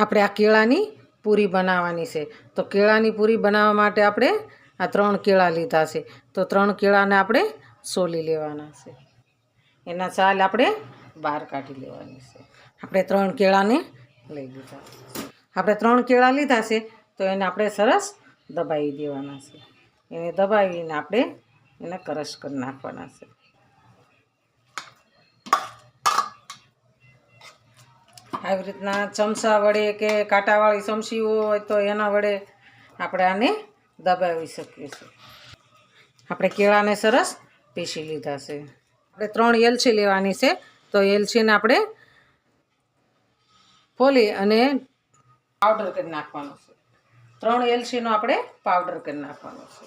આપણે આ કેળાની પૂરી બનાવવાની છે. તો કેળાની પૂરી બનાવવા માટે આપણે આ ત્રણ કેળા લીધા છે. તો ત્રણ કેળાને આપણે સોલી લેવાના છે. એના ચાલ આપણે બહાર કાઢી લેવાની છે. આપણે ત્રણ કેળાને લઈ લીધા. આપણે ત્રણ કેળા લીધા છે, તો એને આપણે સરસ દબાવી દેવાના છે. એને દબાવીને આપણે એને કરશ કરી નાખવાના છે. આવી રીતના ચમચા વડે કે કાંટાવાળી ચમચી હોય તો એના વડે આપણે આને દબાવી શકીએ છીએ. આપણે કેળાને સરસ પીસી લીધા છે. આપણે ત્રણ એલચી લેવાની છે, તો એલચીને આપણે ફોલી અને પાવડર કરી નાખવાનો છે. ત્રણ એલચીનો આપણે પાવડર કરી નાખવાનો છે.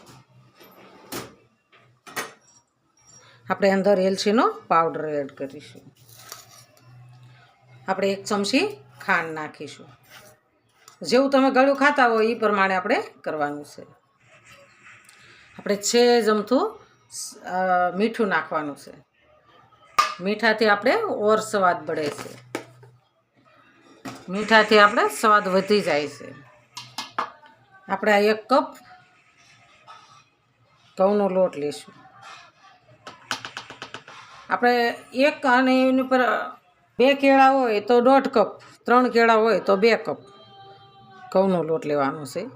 આપણે અંદર એલચીનો પાવડર એડ કરીશું. આપણે એક ચમચી ખાંડ નાખીશું. જેવું તમે ગળું ખાતા હોય એ પ્રમાણે આપણે કરવાનું છે. આપણે છે જમતું મીઠું નાખવાનું છે. મીઠાથી આપણે ઓર સ્વાદ બળે છે. મીઠાથી આપણે સ્વાદ વધી જાય છે. આપણે આ એક કપ ઘઉંનો લોટ લઈશું આપણે એક અને એની પર બે કેળા હોય તો દોઢ કપ, ત્રણ કેળા હોય તો બે કપ. ઘઉંનો લોટ લેવાનો છે.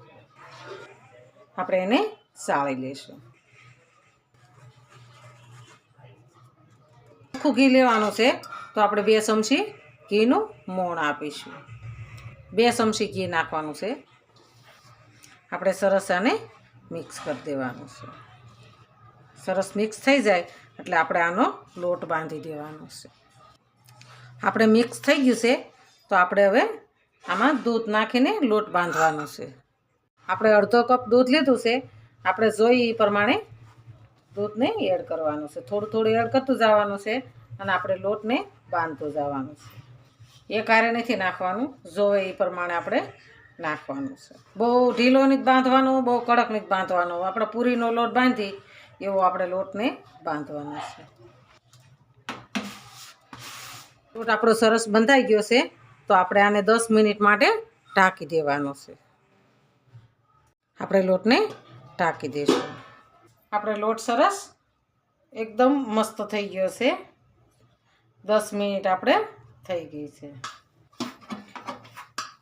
આપણે એને સાળી લઈશું. આખું ઘી લેવાનું છે, તો આપણે બે ચમચી ઘીનું મોણ આપીશું. બે ચમચી ઘી નાખવાનું છે. આપણે સરસ આને મિક્સ કરી દેવાનું છે. સરસ મિક્સ થઈ જાય એટલે આપણે આનો લોટ બાંધી દેવાનો છે. આપણે મિક્સ થઈ ગયું છે, તો આપણે હવે આમાં દૂધ નાખીને લોટ બાંધવાનો છે. આપણે અડધો કપ દૂધ લીધું છે, આપણે જોઈ એ પ્રમાણે દૂધને એડ કરવાનું છે. થોડું થોડું એડ કરતું જવાનું છે અને આપણે લોટને બાંધતું જવાનું છે. એ કારે નથી નાખવાનું, જોવે એ પ્રમાણે આપણે નાખવાનું છે. બહુ ઢીલો નથી બાંધવાનો, બહુ કડક નથી બાંધવાનો. આપણે પૂરીનો લોટ બાંધી, એવો આપણે લોટને બાંધવાનો છે. લોટ આપણો સરસ બંધાઈ ગયો છે, તો આપણે આને દસ મિનિટ માટે ઢાંકી દેવાનો છે. આપણે લોટને ઢાંકી દઈશું આપણે લોટ સરસ એકદમ મસ્ત થઈ ગયો છે. દસ મિનિટ આપણે થઈ ગઈ છે.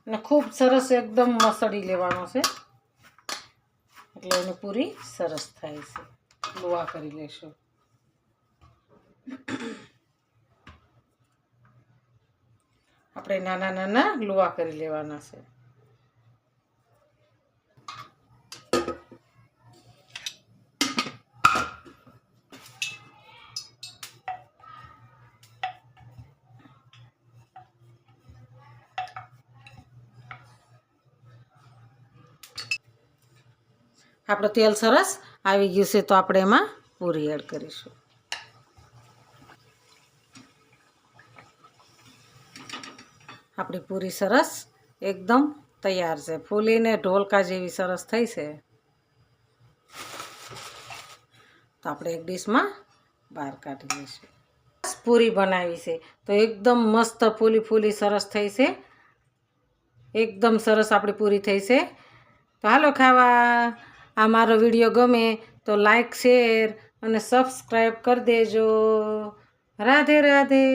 અને ખૂબ સરસ એકદમ મસળી લેવાનો છે. એટલે એની પૂરી સરસ થાય છે. લોવા કરી લેશું. આપણે નાના નાના લુવા કરી લેવાના છે. આપણું તેલ સરસ આવી ગયું છે, તો આપણે એમાં પૂરી એડ કરીશું. આપણી પૂરી સરસ એકદમ તૈયાર છે. ફૂલીને ઢોલકા જેવી સરસ થઈ છે. તો આપણે એક ડીશમાં બહાર કાઢી લઈશું. પૂરી બનાવી છે. તો એકદમ મસ્ત ફૂલી ફૂલી સરસ થઈ છે. એકદમ સરસ આપણી પૂરી થઈ છે. તો હાલો ખાવા. આ મારો વીડિયો ગમે તો લાઈક, શેર અને સબસ્ક્રાઈબ કરી દેજો. રાધે રાધે.